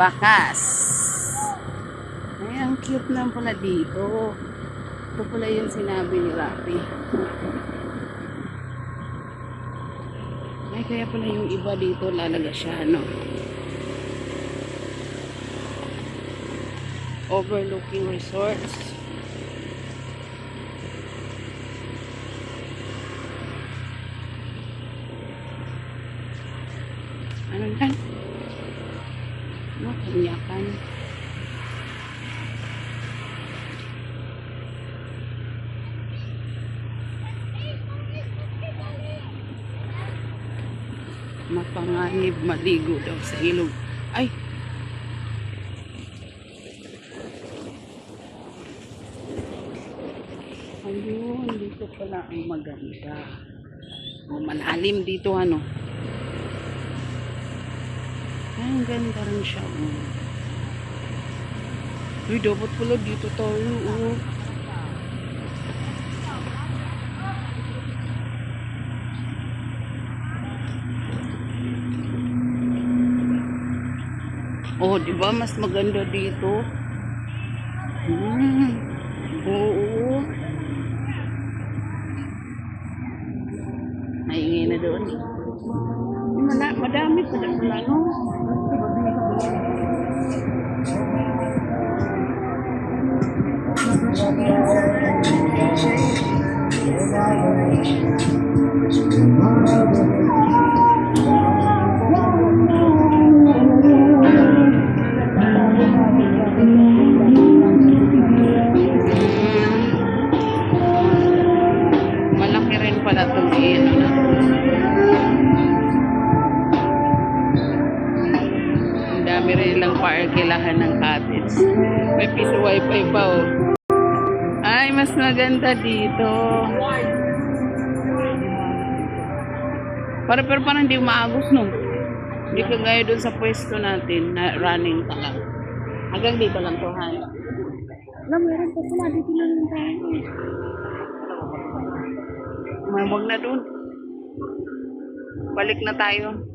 Bakas. Ay, ang cute naman pala dito. Ito pala yung sinabi ni Rafi. Ay, kaya pala yung iba dito lalaga siya, no? Overlooking resorts. Ano yan? Ano, kanyakan. Mapanganib, maligo daw sa ilog. Ay! Ayun, dito pala ang maganda. Malalim dito ano. Ang ganda rin siya. Uy, dapat pala dito tayo. Oh. Oh, di ba mas maganda dito? Hmm. Oo. Maingay na doon. Mala, madami pa na dami rin lang paarkilahan ng cottage. May piso wifi pa oh. Ay, mas maganda dito. Para pero parang hindi umaagos no. Hindi ka gaya doon sa pwesto natin na running ka lang. Hanggang dito lang to, Han. Alam, meron pa pala. Dito lang yung tayo. May wag na doon. Balik na tayo.